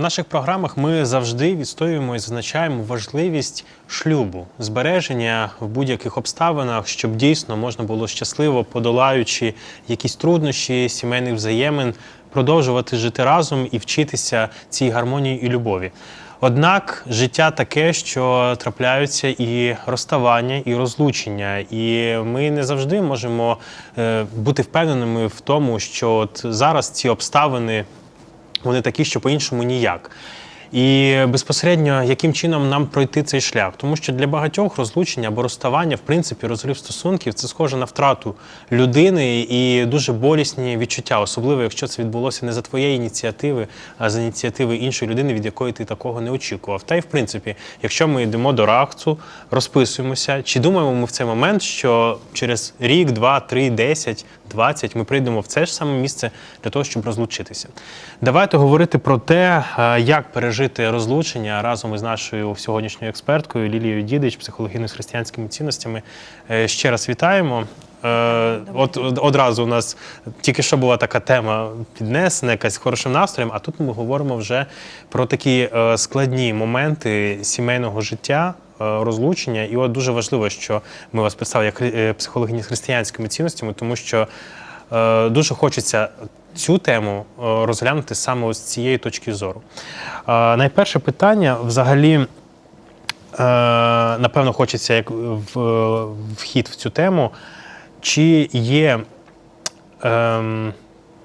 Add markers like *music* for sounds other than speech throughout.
В наших програмах ми завжди відстоюємо і зазначаємо важливість шлюбу, збереження в будь-яких обставинах, щоб дійсно можна було щасливо, подолаючи якісь труднощі сімейних взаємин, продовжувати жити разом і вчитися цій гармонії і любові. Однак життя таке, що трапляються і розставання, і розлучення, і ми не завжди можемо е, бути впевненими в тому, що от зараз ці обставини вони такі, що по-іншому ніяк. І безпосередньо яким чином нам пройти цей шлях, тому що для багатьох розлучення або розставання, в принципі, розрив стосунків це схоже на втрату людини і дуже болісні відчуття, особливо якщо це відбулося не за твоєї ініціативи, а за ініціативи іншої людини, від якої ти такого не очікував. Та й в принципі, якщо ми йдемо до рахцу, розписуємося, чи думаємо ми в цей момент, що через рік, два, три, десять, двадцять ми прийдемо в це ж саме місце для того, щоб розлучитися. Давайте говорити про те, як пережити розлучення разом із нашою сьогоднішньою експерткою Лілією Дідич, психологиною з християнськими цінностями. Е, Ще раз вітаємо. Е, От одразу у нас тільки що була така тема піднесена, якась хорошим настроєм, а тут ми говоримо вже про такі е, складні моменти сімейного життя, розлучення. І от дуже важливо, що ми вас представили як психологині з християнськими цінностями, тому що е, дуже хочеться цю тему е, розглянути саме з цієї точки зору. Е, Найперше питання взагалі. е, Напевно, хочеться як вхід в цю тему. Чи є ем,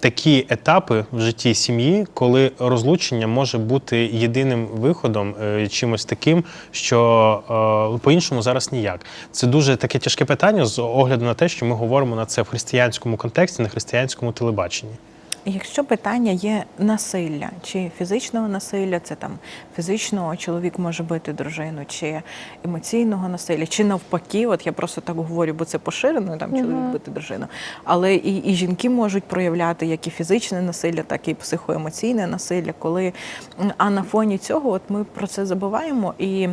такі етапи в житті сім'ї, коли розлучення може бути єдиним виходом, е, чимось таким, що е, по-іншому зараз ніяк? Це дуже таке тяжке питання з огляду на те, що ми говоримо на це в християнському контексті, на християнському телебаченні. Якщо питання є насилля, чи фізичного насилля, це там фізичного чоловік може бити дружину, чи емоційного насилля, чи навпаки, от я просто так говорю, бо це поширено, там чоловік бити дружину. Але і, і жінки можуть проявляти як і фізичне насилля, так і психоемоційне насилля, коли а на фоні цього, от ми про це забуваємо і.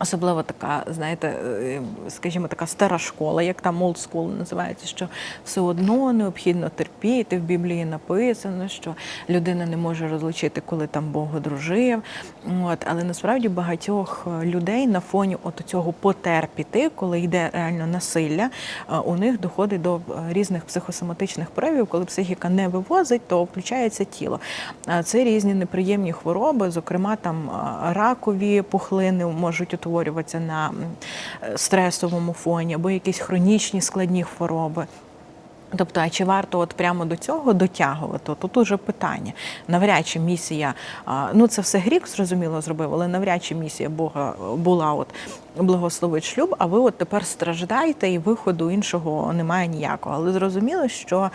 Особливо така, знаєте, е, скажімо, така стара школа, як там old school називається, що все одно необхідно терпіти. В Біблії написано, що людина не може розлучити, коли там Бог одружив. От, але насправді багатьох е, людей на фоні от цього потерпіти, коли йде реально насилля, е, у них доходить до різних психосоматичних проявів, коли психіка не вивозить, то включається тіло. Це різні неприємні хвороби, зокрема там ракові пухлини можуть утворюватися на е, стресовому фоні, або якісь хронічні складні хвороби. Тобто, а чи варто от прямо до цього дотягувати? Тут уже питання. Навряд чи місія, ну це все грік, зрозуміло, зробив, але навряд чи місія Бога була от благословить шлюб, а ви от тепер страждаєте і виходу іншого немає ніякого. Але зрозуміло, що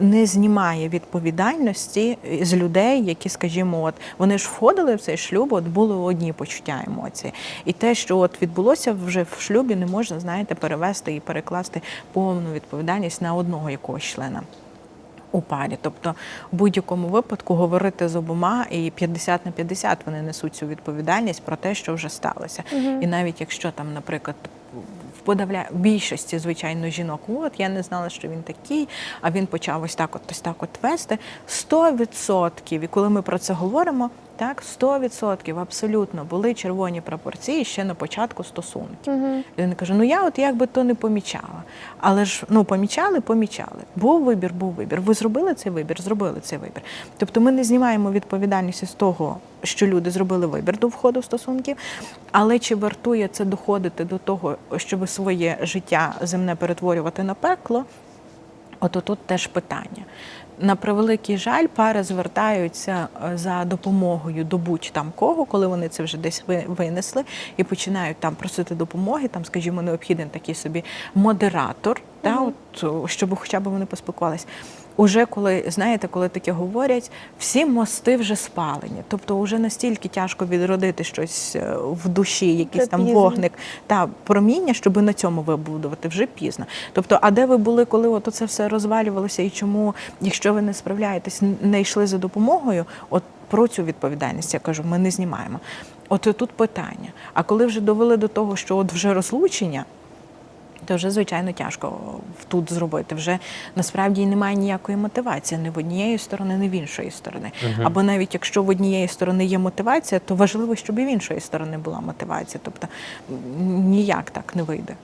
не знімає відповідальності з людей, які, скажімо, от вони ж входили в цей шлюб, от були одні почуття емоції. І те, що от відбулося вже в шлюбі, не можна, знаєте, перевести і перекласти повну відповідальність на одного якогось члена. У парі, тобто в будь-якому випадку говорити з обома і 50 на 50 вони несуть цю відповідальність про те, що вже сталося. І навіть якщо там, наприклад, в подавля... в більшості, звичайно, жінок, от я не знала, що він такий, а він почав ось так, от ось так от вести. 100%, і коли ми про це говоримо, так 100% абсолютно були червоні пропорції ще на початку стосунків. Людина каже: ну я от як би то не помічала. Але ж ну помічали, помічали. Був вибір, був вибір. Ви зробили цей вибір, зробили цей вибір. Тобто ми не знімаємо відповідальність з того, що люди зробили вибір до входу в стосунків, але чи вартує це доходити до того, щоб своє життя земне перетворювати на пекло? От тут теж питання. На превеликий жаль, пари звертаються е, за допомогою до будь-там кого, коли вони це вже десь ви- винесли і починають там просити допомоги. Там, скажімо, необхідний такий собі модератор, та, от, щоб хоча б вони поспілкувалися. Уже коли знаєте, коли таке говорять, всі мости вже спалені. Тобто, вже настільки тяжко відродити щось е, в душі, якийсь Вже там пізно. вогник та проміння, щоб на цьому вибудувати вже пізно. Тобто, а де ви були, коли от це все розвалювалося, і чому, якщо ви не справляєтесь, не йшли за допомогою? От про цю відповідальність я кажу, ми не знімаємо. От тут питання. А коли вже довели до того, що от вже розлучення. То вже звичайно тяжко тут зробити. Вже насправді немає ніякої мотивації ні в однієї сторони, ні в іншої сторони. Або навіть якщо в однієї сторони є мотивація, то важливо, щоб і в іншої сторони була мотивація. Тобто ніяк так не вийде.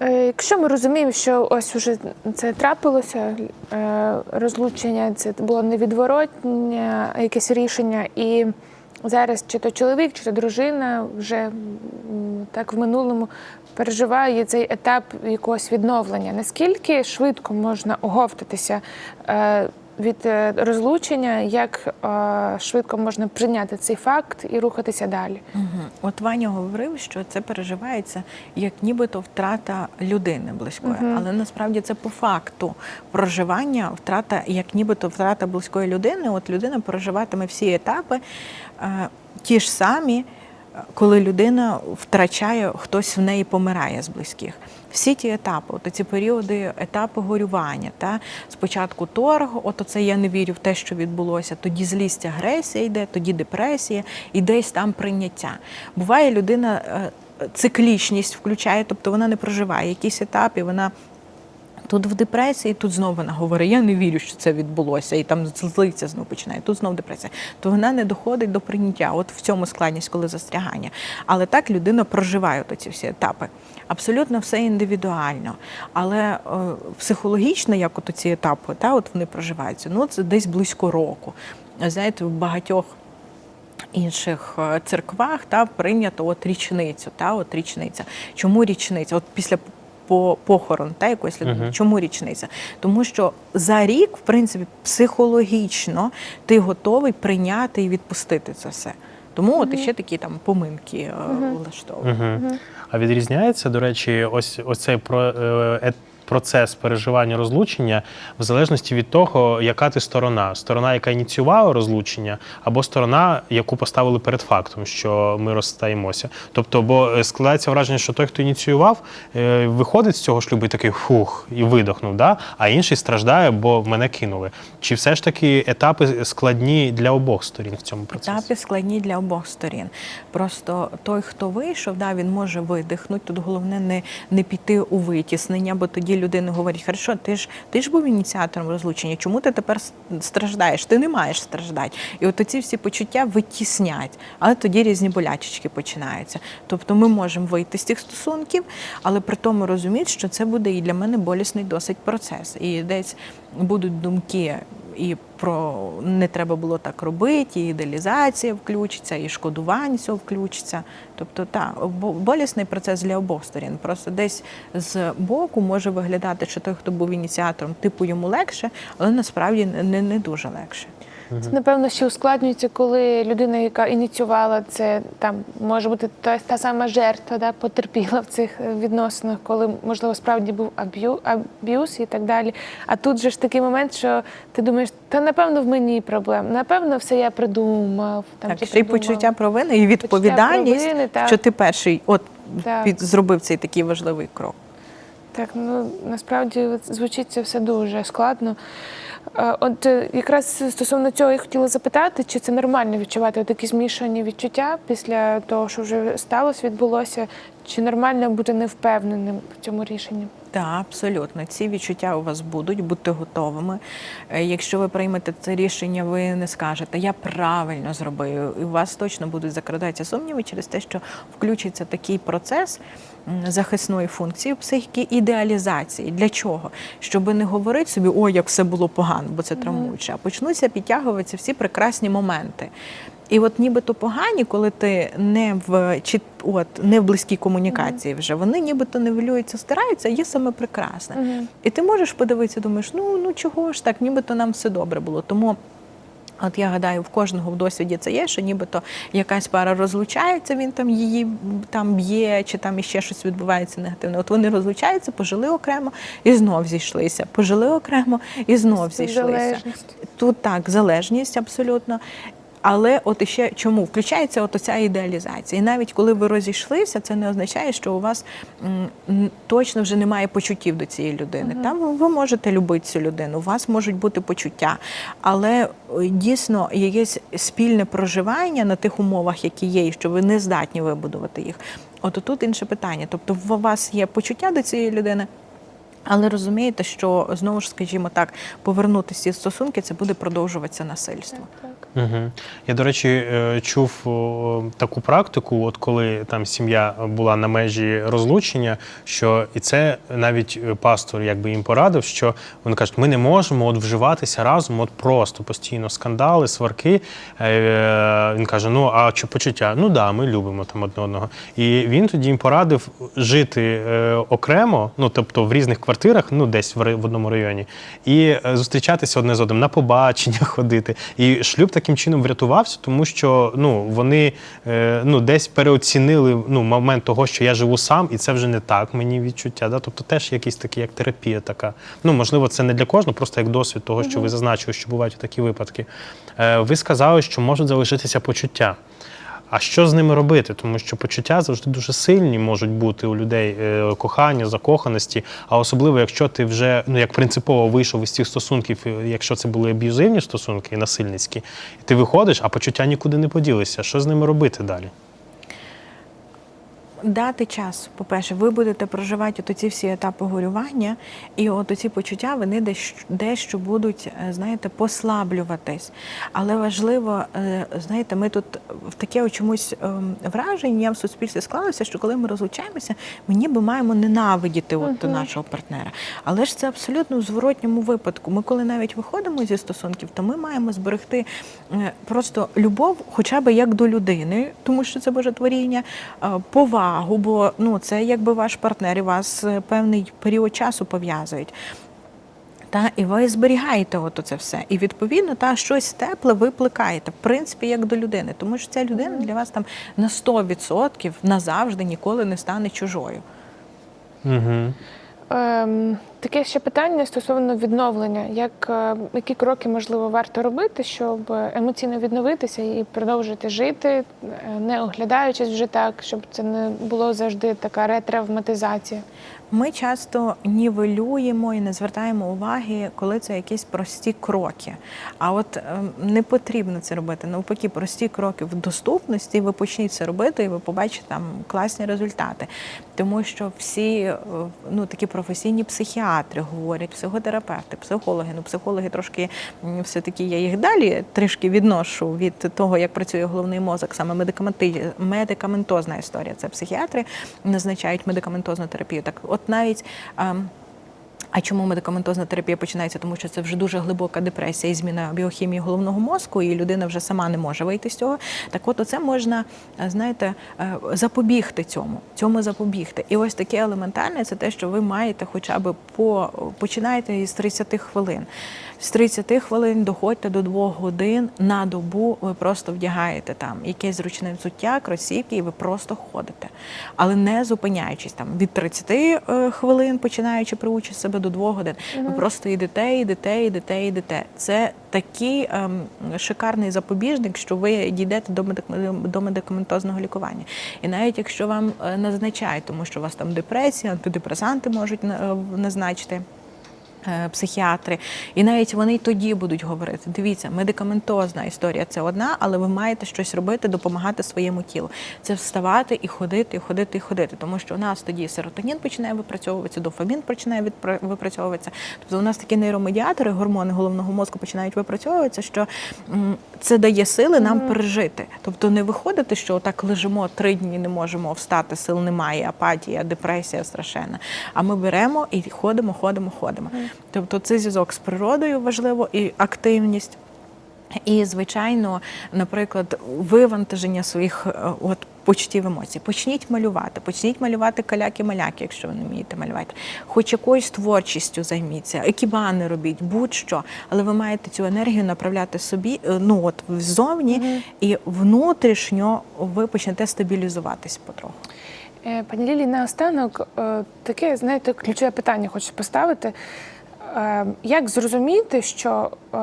Е, Якщо ми розуміємо, що ось уже це трапилося, е, розлучення, це було невідворотне якесь рішення, і зараз чи то чоловік, чи то дружина вже так в минулому переживає цей етап якогось відновлення. Наскільки швидко можна оговтатися е, від е, розлучення, як е, швидко можна прийняти цей факт і рухатися далі? Угу. От Ваня говорив, що це переживається як нібито втрата людини близької, Мгм. але насправді це по факту проживання, втрата, як нібито втрата близької людини. От людина проживатиме всі етапи, е, ті ж самі, коли людина втрачає, хтось в неї помирає з близьких. Всі ті етапи, от ці періоди, етапи горювання. Та? Спочатку торг, от оце я не вірю в те, що відбулося, тоді злість, агресія йде, тоді депресія, і десь там прийняття. Буває, людина е, циклічність включає, тобто вона не проживає якісь етапи, вона Тут в депресії, тут знову вона говорить, я не вірю, що це відбулося, і там злиться знову починає. Тут знову депресія. То вона не доходить до прийняття. От в цьому складність, коли застрягання. Але так людина проживає от ці всі етапи. Абсолютно все індивідуально. Але е, психологічно, як от ці етапи, та, от вони проживаються, ну це десь близько року. Знаєте, в багатьох інших е, церквах та прийнято от річницю. Та, от річниця. Чому річниця? От після по похорон та якоїсь людини. Чому річниця? Тому що за рік, в принципі, психологічно ти готовий прийняти і відпустити це все. Тому от іще такі там поминки е, влаштовують. Угу. А відрізняється, до речі, ось оцей про, е, е, процес переживання розлучення в залежності від того, яка ти сторона. Сторона, яка ініціювала розлучення, або сторона, яку поставили перед фактом, що ми розстаємося. Тобто, бо е, складається враження, що той, хто ініціював, е, виходить з цього шлюбу і такий фух, і видохнув, да? а інший страждає, бо мене кинули. Чи все ж таки етапи складні для обох сторін в цьому процесі? Етапи складні для обох сторін. Просто той, хто вийшов, да, він може видихнути. Тут головне не, не піти у витіснення, бо тоді людина говорить: хорошо, ти ж ти ж був ініціатором розлучення. Чому ти тепер страждаєш? Ти не маєш страждати. І от оці всі почуття витіснять, але тоді різні болячечки починаються. Тобто ми можемо вийти з цих стосунків, але при тому розуміти, що це буде і для мене болісний досить процес. І десь будуть думки і про не треба було так робити, і ідеалізація включиться, і шкодування цього включиться. Тобто, так, болісний процес для обох сторін. Просто десь з боку може виглядати, що той, хто був ініціатором, типу йому легше, але насправді не, не дуже легше. Це напевно ще ускладнюється, коли людина, яка ініціювала це, там може бути та, та сама жертва, да, потерпіла в цих е, відносинах, коли можливо справді був аб'ю, аб'юз і так далі. А тут же ж такий момент, що ти думаєш, та напевно в мені проблем, напевно, все я придумав. Там, Так, придумала. почуття провини і відповідальність, провини, так. що ти перший от Так. під, зробив цей такий важливий крок. Так, ну насправді звучить це все дуже складно. Е, От е, якраз стосовно цього я хотіла запитати, чи це нормально відчувати такі змішані відчуття після того, що вже сталося, відбулося, чи нормально бути невпевненим в цьому рішенні? Так, абсолютно. Ці відчуття у вас будуть, будьте готовими. Е, Якщо ви приймете це рішення, ви не скажете, я правильно зробив, і у вас точно будуть закрадатися сумніви через те, що включиться такий процес захисної функції психіки ідеалізації. Для чого? Щоб не говорити собі, ой, як все було погано, бо це травмуюче, а почнуться підтягуватися всі прекрасні моменти. І от нібито погані, коли ти не в чи от не в близькій комунікації вже, вони нібито нивелюються, стираються, а є саме прекрасне. Мгм. І ти можеш подивитися, думаєш, ну ну чого ж так, нібито нам все добре було. Тому. От я гадаю, в кожного в досвіді це є, що нібито якась пара розлучається, він там її там б'є, чи там іще щось відбувається негативне. От вони розлучаються, пожили окремо і знов зійшлися. Пожили окремо і знов зійшлися. Тут так, залежність абсолютно. Але от іще чому включається от оця ідеалізація. І навіть коли ви розійшлися, це не означає, що у вас точно вже немає почуттів до цієї людини. Там ви- можете любити цю людину, у вас можуть бути почуття, але е, дійсно якесь спільне проживання на тих умовах, які є, і що ви не здатні вибудувати їх. От тут інше питання. Тобто, у вас є почуття до цієї людини. Але розумієте, що знову ж скажімо так, повернутися ці стосунки, це буде продовжуватися насильство. Угу. Я, до речі, е, чув таку практику, от коли там сім'я була на межі розлучення, що і це навіть е, пастор якби їм порадив, що вони кажуть, ми не можемо от вживатися разом, от просто постійно скандали, сварки. Е, Він каже: ну а чи почуття? Ну да, ми любимо там одне одного. І він тоді їм порадив жити окремо, ну тобто в різних квартирах, ну десь в одному районі, і зустрічатися одне з одним на побачення *laughs* ходити. І шлюб таким чином врятувався, тому що ну вони е, ну десь переоцінили ну момент того, що я живу сам, і це вже не так мені відчуття. Да? Тобто теж якийсь такий, як терапія така. Ну можливо, це не для кожного, просто як досвід того, що ви зазначили, що бувають такі випадки. Е, ви сказали, що можуть залишитися почуття. А що з ними робити? Тому що почуття завжди дуже сильні можуть бути у людей е, кохання, закоханості. А особливо, якщо ти вже ну як принципово вийшов із цих стосунків, е, якщо це були аб'юзивні стосунки, і насильницькі, ти виходиш, а почуття нікуди не поділися. Що з ними робити далі? Дати час, по-перше, ви будете проживати от ці всі етапи горювання, і от ці почуття вони десь дещо будуть, е, знаєте, послаблюватись. Але важливо, е, знаєте, ми тут в таке чомусь ем, враження в суспільстві склалося, що коли ми розлучаємося, ми ніби маємо ненавидіти от нашого партнера. Але ж це абсолютно в зворотньому випадку. Ми, коли навіть виходимо зі стосунків, то ми маємо зберегти е, просто любов, хоча б як до людини, тому що це божотворіння, е, повагу, бо ну це якби ваш партнер і вас е, певний період часу пов'язують. Та і ви зберігаєте от це все. І відповідно та щось тепле ви плекаєте, в принципі, як до людини, тому що ця людина для вас там на 100% назавжди ніколи не стане чужою. Угу. Ем, таке ще питання стосовно відновлення. Як, е, які кроки можливо варто робити, щоб емоційно відновитися і продовжити жити, е, не оглядаючись вже так, щоб це не було завжди така ретравматизація? Ми часто нівелюємо і не звертаємо уваги, коли це якісь прості кроки. А от ем, не потрібно це робити. Навпаки, прості кроки в доступності. Ви почніть це робити, і ви побачите там класні результати. Тому що всі е, ну такі професійні психіатри говорять, психотерапевти, психологи. Ну, психологи трошки все-таки я їх далі трішки відношу від того, як працює головний мозок, саме медикаментозна історія. Це психіатри назначають медикаментозну терапію. Так, от навіть. А чому медикаментозна терапія починається? Тому що це вже дуже глибока депресія і зміна біохімії головного мозку, і людина вже сама не може вийти з цього. Так от оце можна, е, знаєте, е, запобігти цьому, цьому запобігти. І ось таке елементарне це те, що ви маєте хоча б по починаєте із 30 хвилин. З 30 хвилин доходьте до 2 годин на добу. Ви просто вдягаєте там якесь зручне взуття, кросівки, і ви просто ходите, але не зупиняючись там від 30 е, хвилин, починаючи приучити себе до 2 годин. Ви просто йдете, йдете, йдете, йдете. Це такий ем, шикарний запобіжник, що ви дійдете до медик- до медикаментозного лікування. І навіть якщо вам е, назначають, тому що у вас там депресія, антидепресанти можуть е, назначити. Е, Психіатри, і навіть вони й тоді будуть говорити: дивіться, медикаментозна історія це одна, але ви маєте щось робити, допомагати своєму тілу. Це вставати і ходити, і ходити, і ходити. Тому що у нас тоді серотонін починає випрацьовуватися, дофамін починає випрацьовуватися. Тобто у нас такі нейромедіатори, гормони головного мозку починають випрацьовуватися, що це дає сили нам пережити. Тобто не виходити, що отак лежимо три дні, не можемо встати, сил немає, апатія, депресія страшенна. А ми беремо і ходимо, ходимо, ходимо. Тобто це зв'язок з природою важливо і активність. І, звичайно, наприклад, вивантаження своїх е, от почуттів емоцій. Почніть малювати, почніть малювати каляки-маляки, якщо ви не вмієте малювати. Хоч якоюсь творчістю займіться, екібани робіть, будь-що. Але ви маєте цю енергію направляти собі, е, ну от ззовні, і внутрішньо ви почнете стабілізуватись потроху. Е, Пані Лілі, наостанок таке, знаєте, ключове питання хочу поставити. Е, Як зрозуміти, що е,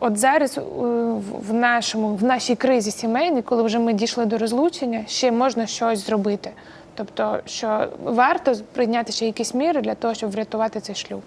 от зараз е, в нашому в нашій кризі сімейній, коли вже ми дійшли до розлучення, ще можна щось зробити? Тобто, що варто прийняти ще якісь міри для того, щоб врятувати цей шлюб?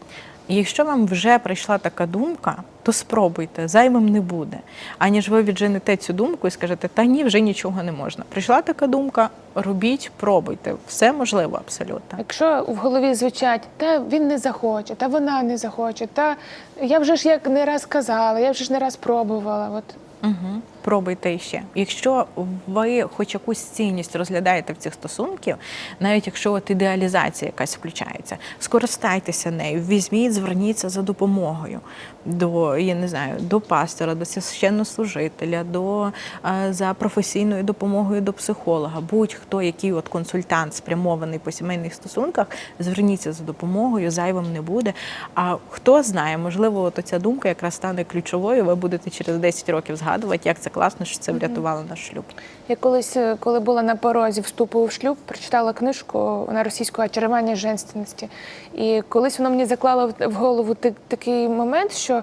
І якщо вам вже прийшла така думка, то спробуйте, зайвим не буде. Аніж ви відженете цю думку і скажете, та ні, вже нічого не можна. Прийшла така думка, робіть, пробуйте. Все можливо абсолютно. Якщо в голові звучать, та він не захоче, та вона не захоче, та я вже ж як не раз казала, я вже ж не раз пробувала. От Угу. Пробуйте іще. Якщо ви хоч якусь цінність розглядаєте в цих стосунків, навіть якщо от ідеалізація якась включається, скористайтеся нею, візьміть, зверніться за допомогою до я не знаю, до пастора, до священнослужителя, до е, за професійною допомогою до психолога. Будь-хто, який от консультант спрямований по сімейних стосунках, зверніться за допомогою, зайвим не буде. А хто знає, можливо, от ця думка якраз стане ключовою. Ви будете через 10 років згадувати, як це класно, що це врятувало наш шлюб. Я колись, е, коли була на порозі вступу в шлюб, прочитала книжку на російську «Очарування женственності. І колись воно мені заклало в- голову такий момент, що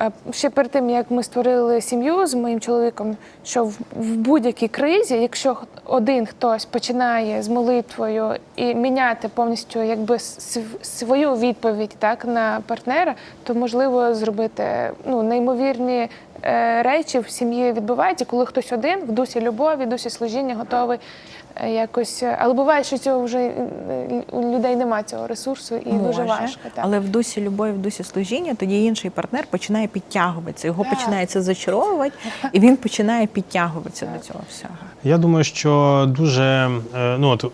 е, ще перед тим, як ми створили сім'ю з моїм чоловіком, що в, в будь-якій кризі, якщо один хтось починає з молитвою і міняти повністю якби свою відповідь так на партнера, то можливо зробити ну неймовірні е, речі в сім'ї відбуваються, коли хтось один в дусі любові, в дусі служіння готовий якось. е, Але буває, що цього вже е, у людей немає цього ресурсу і дуже важко. Так. Але в дусі любові, в дусі служіння, тоді інший партнер починає підтягуватися. Його Так. починається зачаровувати, і він починає підтягуватися до цього всього. Я думаю, що дуже е, ну, от,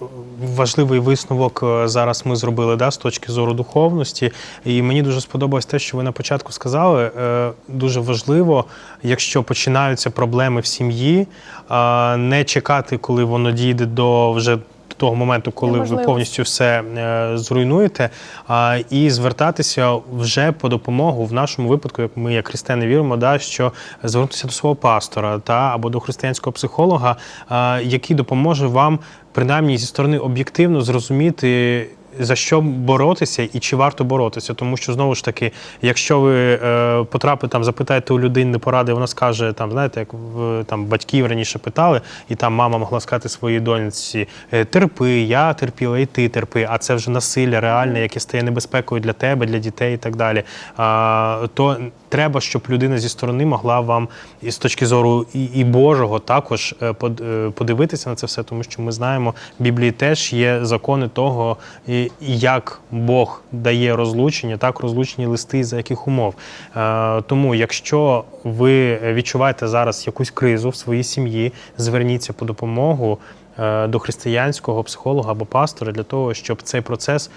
важливий висновок е, зараз ми зробили да, з точки зору духовності. І мені дуже сподобалось те, що ви на початку сказали. Е, Дуже важливо, якщо починаються проблеми в сім'ї, е, не чекати, коли воно дійде до вже. до Того моменту, коли ви повністю все е, зруйнуєте, е, і звертатися вже по допомогу в нашому випадку, як ми як християни віримо, да, що звернутися до свого пастора та або до християнського психолога, е, який допоможе вам принаймні зі сторони об'єктивно зрозуміти. За що боротися і чи варто боротися? Тому що знову ж таки, якщо ви е, потрапите там, запитаєте у людини поради, вона скаже там, знаєте, як в там батьків раніше питали, і там мама могла сказати своїй доньці: е, терпи, я терпіла, і ти терпи. А це вже насилля реальне, яке стає небезпекою для тебе, для дітей і так далі. А, то треба, щоб людина зі сторони могла вам з точки зору і, і Божого також е, е, подивитися на це все, тому що ми знаємо, в Біблії теж є закони того, і- як Бог дає розлучення, так розлучені листи, за яких умов. Е, Тому, якщо ви відчуваєте зараз якусь кризу в своїй сім'ї, зверніться по допомогу е, до християнського психолога або пастора для того, щоб цей процес,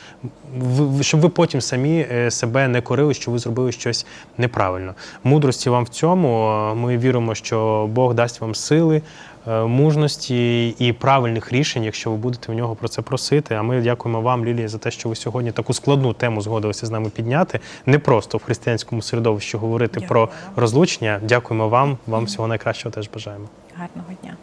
щоб ви потім самі е, себе не корили, що ви зробили щось неправильно. Мудрості вам в цьому. Ми віримо, що Бог дасть вам сили. Е, Мужності і правильних рішень, якщо ви будете в нього про це просити. А ми дякуємо вам, Лілія, за те, що ви сьогодні таку складну тему згодилися з нами підняти. Не просто в християнському середовищі говорити Дякую про розлучення. Дякуємо вам. Вам всього найкращого теж бажаємо. Гарного дня.